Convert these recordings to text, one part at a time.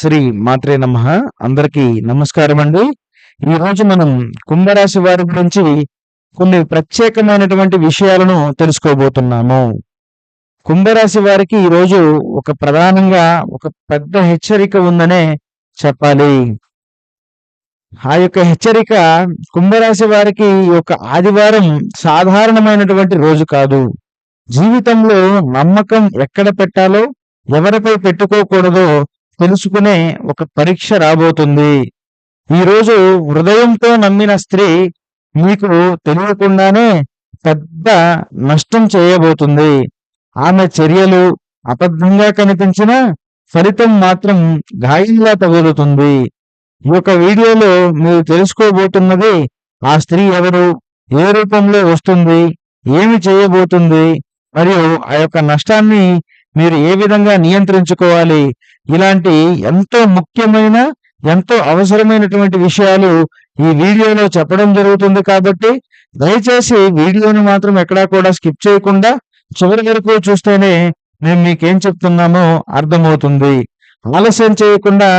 శ్రీ మాత్రే నమ. అందరికీ నమస్కారం అండి ఈ రోజు మనం కుంభరాశి వారి గురించి కొన్ని ప్రత్యేకమైనటువంటి విషయాలను తెలుసుకోబోతున్నాము. కుంభరాశి వారికి ఈ రోజు ఒక ప్రధానంగా ఒక పెద్ద హెచ్చరిక ఉందనే చెప్పాలి. ఆ యొక్క హెచ్చరిక కుంభరాశి వారికి ఒక ఆదివారం సాధారణమైనటువంటి రోజు కాదు. జీవితంలో నమ్మకం ఎక్కడ పెట్టాలో ఎవరిపై పెట్టుకోకూడదో తెలుసుకునే ఒక పరీక్ష రాబోతుంది. ఈరోజు హృదయంతో నమ్మిన స్త్రీ మీకు తెలియకుండానే పెద్ద నష్టం చేయబోతుంది. ఆమె చర్యలు అబద్ధంగా కనిపించిన ఫలితం మాత్రం గాయంగా తగులుతుంది. ఈ యొక్క వీడియోలో మీరు తెలుసుకోబోతున్నది ఆ స్త్రీ ఎవరు ఏ రూపంలో వస్తుంది ఏమి చేయబోతుంది మరియు ఆ యొక్క నష్టాన్ని మీరు ఏ విధంగా నియంత్రించుకోవాలి? ఇలాంటి ఎంతో ముఖ్యమైన ఎంతో అవసరమైనటువంటి విషయాలు ఈ వీడియోలో చెప్పడం జరుగుతుంది కాబట్టి దయచేసి వీడియోని మాత్రం ఎక్కడా కూడా స్కిప్ చేయకుండా చివరి వరకు చూస్తేనే మేము మీకేం చెప్తున్నామో అర్థమవుతుంది. ఆలస్యం చేయకుండా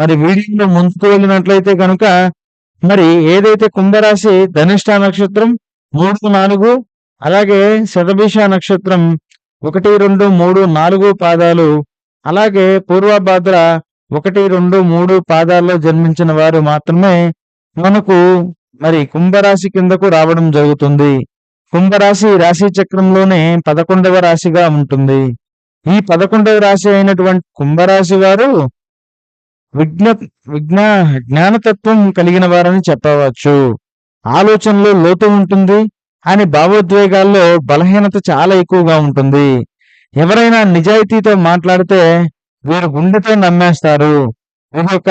మరి వీడియోలో ముందుకు వెళ్ళినట్లయితే కనుక మరి ఏదైతే కుంభరాశి ధనిష్ట నక్షత్రం మూడు నాలుగు అలాగే శతభిష నక్షత్రం ఒకటి రెండు మూడు నాలుగు పాదాలు. అలాగే పూర్వభాద్ర ఒకటి రెండు మూడు పాదాల్లో జన్మించిన వారు మాత్రమే మనకు మరి కుంభరాశి కిందకు రావడం జరుగుతుంది. కుంభరాశి రాశి చక్రంలోనే పదకొండవ రాశిగా ఉంటుంది. ఈ పదకొండవ రాశి అయినటువంటి కుంభరాశి వారు విజ్ఞ విజ్ఞ జ్ఞానతత్వం కలిగిన వారని చెప్పవచ్చు. ఆలోచనలో లోతు ఉంటుంది. అని భావోద్వేగాల్లో బలహీనత చాలా ఎక్కువగా ఉంటుంది. ఎవరైనా నిజాయితీతో మాట్లాడితే వీరు గుండెతో నమ్మేస్తారు. వీరి యొక్క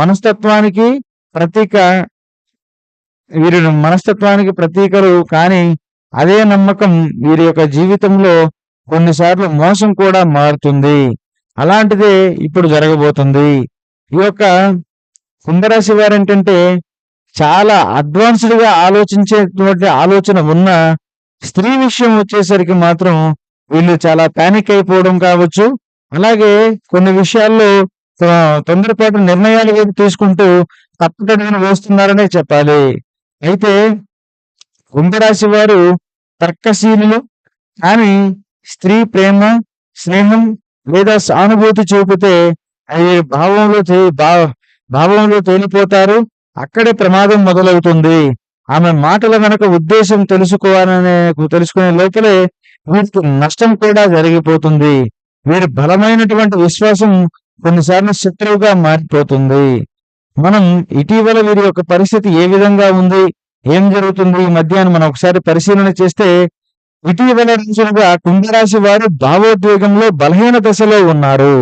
మనస్తత్వానికి ప్రతీక వీరి మనస్తత్వానికి ప్రతీకలు కానీ అదే నమ్మకం వీరి యొక్క జీవితంలో కొన్నిసార్లు మోసం కూడా మారుతుంది. అలాంటిదే ఇప్పుడు జరగబోతుంది. ఈ యొక్క కుంభరాశి వారు ఏంటంటే చాలా అడ్వాన్స్డ్గా ఆలోచించేటువంటి ఆలోచన ఉన్న స్త్రీ విషయం వచ్చేసరికి మాత్రం వీళ్ళు చాలా ప్యానిక్ అయిపోవడం కావచ్చు. అలాగే కొన్ని విషయాల్లో ఆ, తొందరపాటు నిర్ణయాలు ఏది తీసుకుంటూ తప్పటడుగున వేస్తున్నారనే చెప్పాలి. అయితే కుంభరాశి వారు తర్కశీలులు కానీ స్త్రీ ప్రేమ స్నేహం లేదా సానుభూతి చూపితే అవి భావంలో భావంలో తేలిపోతారు. అక్కడే ప్రమాదం మొదలవుతుంది. ఆమె మాటల వెనక ఉద్దేశం తెలుసుకోవాలనే తెలుసుకునే లోపలే వీరికి నష్టం కూడా జరిగిపోతుంది. వీరి బలమైనటువంటి విశ్వాసం కొన్నిసార్లు శత్రువుగా మారిపోతుంది. మనం ఇటీవల వీరి యొక్క పరిస్థితి ఏ విధంగా ఉంది? ఏం జరుగుతుంది? ఈ మధ్యాహ్నం మనం ఒకసారి పరిశీలన చేస్తే ఇటీవల రోజులుగా కుంభరాశి వారు భావోద్వేగంలో బలహీన దశలో ఉన్నారు.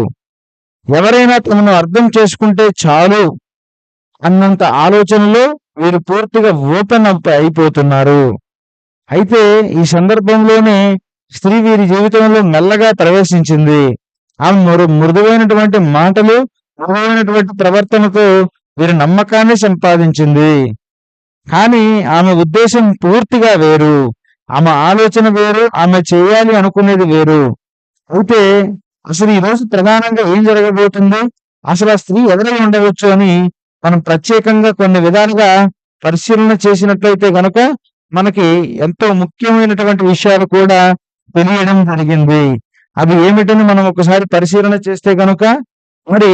ఎవరైనా తమను అర్థం చేసుకుంటే చాలు. అన్నంత ఆలోచనలో వీరు పూర్తిగా ఓపెన్ అప్ అయిపోతున్నారు. అయితే ఈ సందర్భంలోనే స్త్రీ వీరి జీవితంలో మెల్లగా ప్రవేశించింది. ఆమె మృ మృదువైనటువంటి మాటలు మృదువైనటువంటి ప్రవర్తనతో వీరి నమ్మకాన్ని సంపాదించింది. కానీ ఆమె ఉద్దేశం పూర్తిగా వేరు. ఆమె ఆలోచన వేరు ఆమె చేయాలి అనుకునేది వేరు. అయితే అసలు ఈ ప్రధానంగా ఏం జరగబోతుంది? అసలు ఆ స్త్రీ ఎదురై ఉండవచ్చు అని మనం ప్రత్యేకంగా కొన్ని విధాలుగా పరిశీలన చేసినట్లయితే గనక మనకి ఎంతో ముఖ్యమైనటువంటి విషయాలు కూడా తెలియడం జరిగింది. అవి ఏమిటని మనం ఒకసారి పరిశీలన చేస్తే గనుక మరి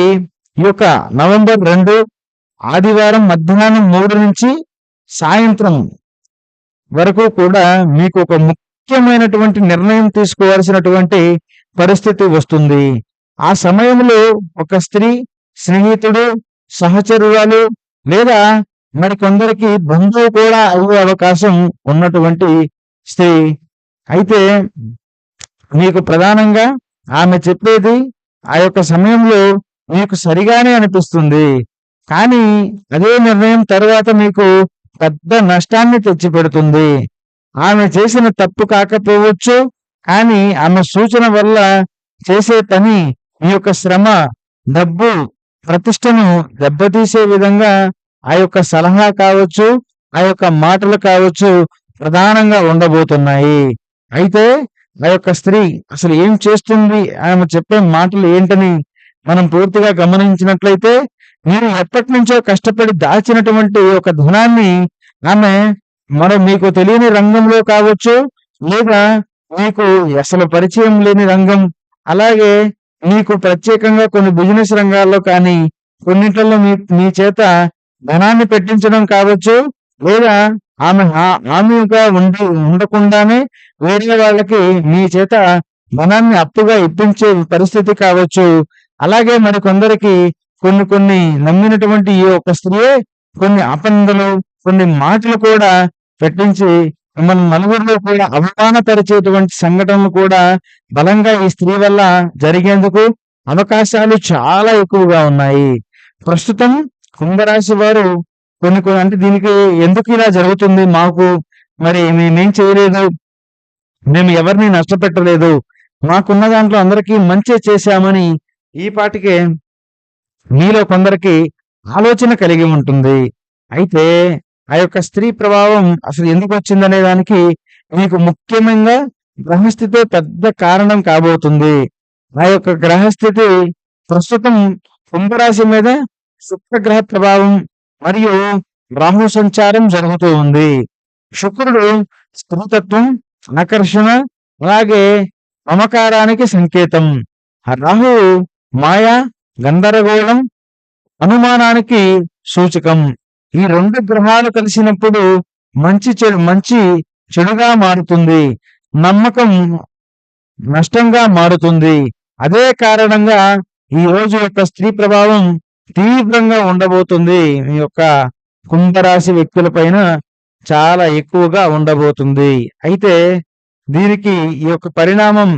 ఈ యొక్క నవంబర్ రెండు ఆదివారం మధ్యాహ్నం మూడు నుంచి సాయంత్రం వరకు కూడా మీకు ఒక ముఖ్యమైనటువంటి నిర్ణయం తీసుకోవాల్సినటువంటి పరిస్థితి వస్తుంది. ఆ సమయంలో ఒక స్త్రీ స్నేహితుడు సహచరులను లేదా మరి కొందరికి బంధువు కూడా అయ్యే అవకాశం ఉన్నటువంటి స్త్రీ. అయితే మీకు ప్రధానంగా ఆమె చెప్పేది ఆ యొక్క సమయంలో మీకు సరిగానే అనిపిస్తుంది. కానీ అదే నిర్ణయం తర్వాత మీకు పెద్ద నష్టాన్ని తెచ్చిపెడుతుంది. ఆమె చేసిన తప్పు కాకపోవచ్చు కానీ ఆమె సూచన వల్ల చేసే పని మీ యొక్క శ్రమ డబ్బు ప్రతిష్టను దెబ్బతీసే విధంగా ఆ యొక్క సలహా కావచ్చు ఆ యొక్క మాటలు కావచ్చు ప్రధానంగా ఉండబోతున్నాయి. అయితే ఆ యొక్క స్త్రీ అసలు ఏం చేస్తుంది? ఆమె చెప్పే మాటలు ఏంటని మనం పూర్తిగా గమనించినట్లయితే నేను ఎప్పటి నుంచో కష్టపడి దాచినటువంటి ఒక ధనాన్ని ఆమె మరి మీకు తెలియని రంగంలో కావచ్చు లేదా మీకు అసలు పరిచయం లేని రంగం అలాగే మీకు ప్రత్యేకంగా కొన్ని బిజినెస్ రంగాల్లో కానీ కొన్నిట్లలో మీ మీ చేత ధనాన్ని పెట్టించడం కావచ్చు లేదా ఆమె హామీగా ఉండి ఉండకుండానే వేరే వాళ్ళకి మీ చేత ధనాన్ని అప్పుగా ఇప్పించే పరిస్థితి కావచ్చు. అలాగే మరి కొందరికి కొన్ని కొన్ని నమ్మినటువంటి ఈ ఒక స్త్రీయే కొన్ని ఆపందలు కొన్ని మాటలు కూడా పెట్టించి మిమ్మల్ని నలుగురిలో కూడా అవమానపరిచేటువంటి సంఘటనలు కూడా బలంగా ఈ స్త్రీ వల్ల జరిగేందుకు అవకాశాలు చాలా ఎక్కువగా ఉన్నాయి. ప్రస్తుతం కుంభరాశి వారు కొన్ని కొన్ని అంటే దీనికి ఎందుకు ఇలా జరుగుతుంది? మాకు మరి మేమేం చేయలేదు. మేము ఎవరిని నష్టపెట్టలేదు. మాకున్న దాంట్లో అందరికీ మంచి చేశామని ఈ పాటికే మీలో కొందరికి ఆలోచన కలిగి ఉంటుంది. అయితే ఆ యొక్క స్త్రీ ప్రభావం అసలు ఎందుకు వచ్చిందనే దానికి మీకు ముఖ్యంగా గ్రహస్థితి పెద్ద కారణం కాబోతుంది. ఆ యొక్క గ్రహస్థితి ప్రస్తుతం కుంభరాశి మీద శుక్రగ్రహ ప్రభావం మరియు రాహు సంచారం జరుగుతూ ఉంది. శుక్రుడు స్త్రీతత్వం ఆకర్షణ అలాగే మమకారానికి సంకేతం. రాహు రాహువు మాయ గందరగోళం అనుమానానికి సూచకం. ఈ రెండు గ్రహాలు కలిసినప్పుడు మంచి చెడు మంచి చెడుగా మారుతుంది. నమ్మకం నష్టంగా మారుతుంది. అదే కారణంగా ఈ రోజు యొక్క స్త్రీ ప్రభావం తీవ్రంగా ఉండబోతుంది. ఈ యొక్క కుంభరాశి వ్యక్తుల పైన చాలా ఎక్కువగా ఉండబోతుంది. అయితే దీనికి ఈ యొక్క పరిణామం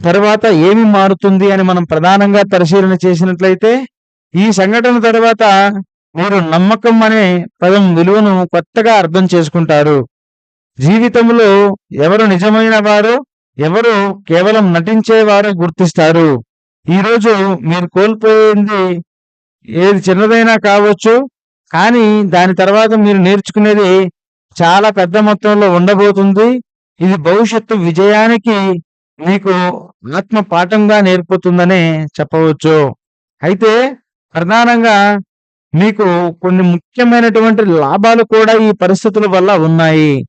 తర్వాత ఏమి మారుతుంది అని మనం ప్రధానంగా పరిశీలన చేసినట్లయితే ఈ సంఘటన తర్వాత మీరు నమ్మకం అనే పదం విలువను కొత్తగా అర్థం చేసుకుంటారు. జీవితంలో ఎవరు నిజమైన వారు ఎవరు కేవలం నటించేవారో గుర్తిస్తారు. ఈరోజు మీరు కోల్పోయింది ఏది చిన్నదైనా కావచ్చు కానీ దాని తర్వాత మీరు నేర్చుకునేది చాలా పెద్ద మొత్తంలో ఉండబోతుంది. ఇది భవిష్యత్తు విజయానికి మీకు ఆత్మ పాఠంగా నేర్పుతుందనే చెప్పవచ్చు. అయితే ప్రధానంగా మీకు కొన్ని ముఖ్యమైనటువంటి లాభాలు కూడా ఈ పరిస్థితుల వల్ల ఉన్నాయి.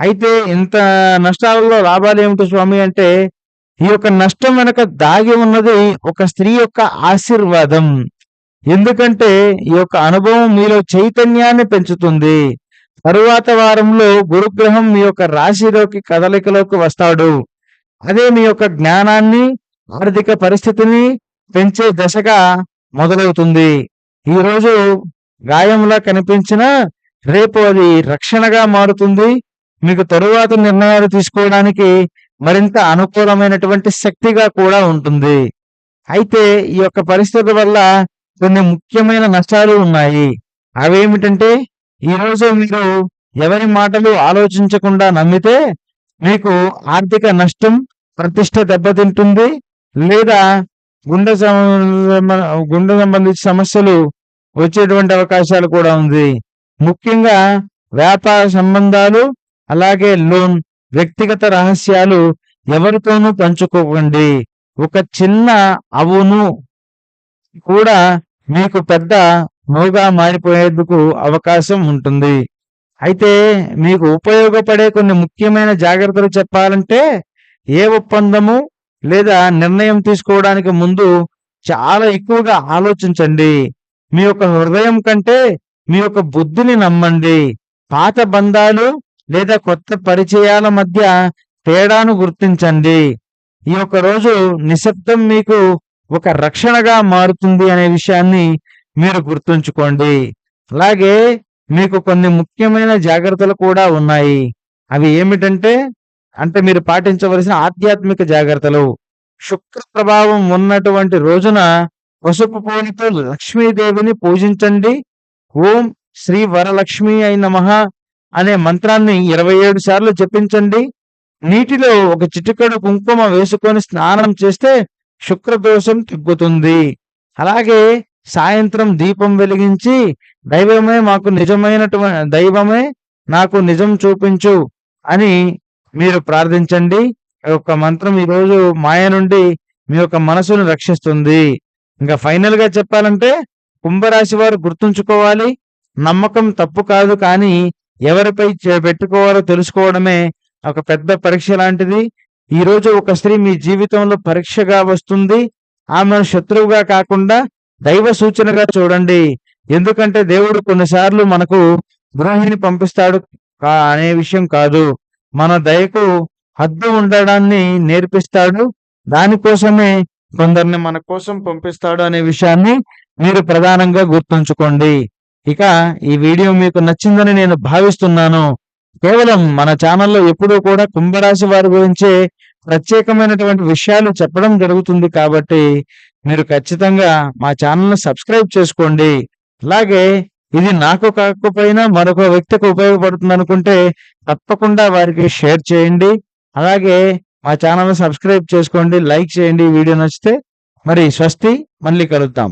అయితే ఇంత నష్టాలలో లాభాలు ఏమిటి స్వామి అంటే ఈ యొక్క నష్టం వెనక దాగి ఉన్నది ఒక స్త్రీ యొక్క ఆశీర్వాదం. ఎందుకంటే ఈ యొక్క అనుభవం మీలో చైతన్యాన్ని పెంచుతుంది. తరువాత వారంలో గురుగ్రహం మీ యొక్క రాశిలోకి కదలికలోకి వస్తాడు. అదే మీ యొక్క జ్ఞానాన్ని ఆర్థిక పరిస్థితిని పెంచే దశగా మొదలవుతుంది. ఈరోజు గాయంలా కనిపించిన రేపు అది రక్షణగా మారుతుంది. మీకు తరువాత నిర్ణయాలు తీసుకోవడానికి మరింత అనుకూలమైనటువంటి శక్తిగా కూడా ఉంటుంది. అయితే ఈ యొక్క పరిస్థితి వల్ల కొన్ని ముఖ్యమైన నష్టాలు ఉన్నాయి. అవేమిటంటే ఈరోజు మీరు ఎవరి మాటలు ఆలోచించకుండా నమ్మితే మీకు ఆర్థిక నష్టం ప్రతిష్ట దెబ్బతింటుంది. లేదా గుండె గుండె సంబంధించిన సమస్యలు వచ్చేటువంటి అవకాశాలు కూడా ఉంది. ముఖ్యంగా వ్యాపార సంబంధాలు అలాగే లోన్ వ్యక్తిగత రహస్యాలు ఎవరితోనూ పంచుకోకండి. ఒక చిన్న అవును కూడా మీకు పెద్ద నోగా మారిపోయేందుకు అవకాశం ఉంటుంది. అయితే మీకు ఉపయోగపడే కొన్ని ముఖ్యమైన జాగ్రత్తలు చెప్పాలంటే ఏ ఒప్పందము లేదా నిర్ణయం తీసుకోవడానికి ముందు చాలా ఎక్కువగా ఆలోచించండి. మీ యొక్క హృదయం కంటే మీ యొక్క బుద్ధిని నమ్మండి. పాత బంధాలు లేదా కొత్త పరిచయాల మధ్య తేడాను గుర్తించండి. ఈ యొక్క రోజు నిశ్శబ్దం మీకు ఒక రక్షణగా మారుతుంది అనే విషయాన్ని మీరు గుర్తుంచుకోండి. అలాగే మీకు కొన్ని ముఖ్యమైన జాగ్రత్తలు కూడా ఉన్నాయి. అవి ఏమిటంటే అంటే మీరు పాటించవలసిన ఆధ్యాత్మిక జాగ్రత్తలు. శుక్ర ప్రభావం ఉన్నటువంటి రోజున పసుపు పూలతో లక్ష్మీదేవిని పూజించండి. ఓం శ్రీ వరలక్ష్మి అయి నమః అనే మంత్రాన్ని ఇరవై ఏడు సార్లు జపించండి. నీటిలో ఒక చిటికెడు కుంకుమ వేసుకొని స్నానం చేస్తే శుక్రదోషం తగ్గుతుంది. అలాగే సాయంత్రం దీపం వెలిగించి దైవమే మాకు నిజమైనటువంటి దైవమే నాకు నిజం చూపించు అని మీరు ప్రార్థించండి. ఒక యొక్క మంత్రం ఈరోజు మాయ నుండి మీ యొక్క మనసును రక్షిస్తుంది. ఇంకా ఫైనల్గా చెప్పాలంటే కుంభరాశి వారు గుర్తుంచుకోవాలి. నమ్మకం తప్పు కాదు కానీ ఎవరిపై చే- పెట్టుకోవాలో తెలుసుకోవడమే ఒక పెద్ద పరీక్ష లాంటిది. ఈ రోజు ఒక స్త్రీ మీ జీవితంలో పరీక్షగా వస్తుంది. ఆమెను శత్రువుగా కాకుండా దైవ సూచనగా చూడండి. ఎందుకంటే దేవుడు కొన్నిసార్లు మనకు గృహిణి పంపిస్తాడు అనే విషయం కాదు. మన దయకు హద్దు ఉండడాన్ని నేర్పిస్తాడు. దానికోసమే కొందరిని మన కోసం పంపిస్తాడు అనే విషయాన్ని మీరు ప్రధానంగా గుర్తుంచుకోండి. ఇక ఈ వీడియో మీకు నచ్చిందని నేను భావిస్తున్నాను. కేవలం మన ఛానల్లో ఎప్పుడూ కూడా కుంభరాశి వారి గురించే ప్రత్యేకమైనటువంటి విషయాలు చెప్పడం జరుగుతుంది కాబట్టి మీరు ఖచ్చితంగా మా ఛానల్ను సబ్స్క్రైబ్ చేసుకోండి. అలాగే ఇది నాకు కాకపోయినా మరొక వ్యక్తికి ఉపయోగపడుతుంది అనుకుంటే తప్పకుండా వారికి షేర్ చేయండి. అలాగే మా ఛానల్ సబ్స్క్రైబ్ చేసుకోండి లైక్ చేయండి వీడియో నచ్చితే. మరి స్వస్తి మళ్ళీ కలుద్దాం.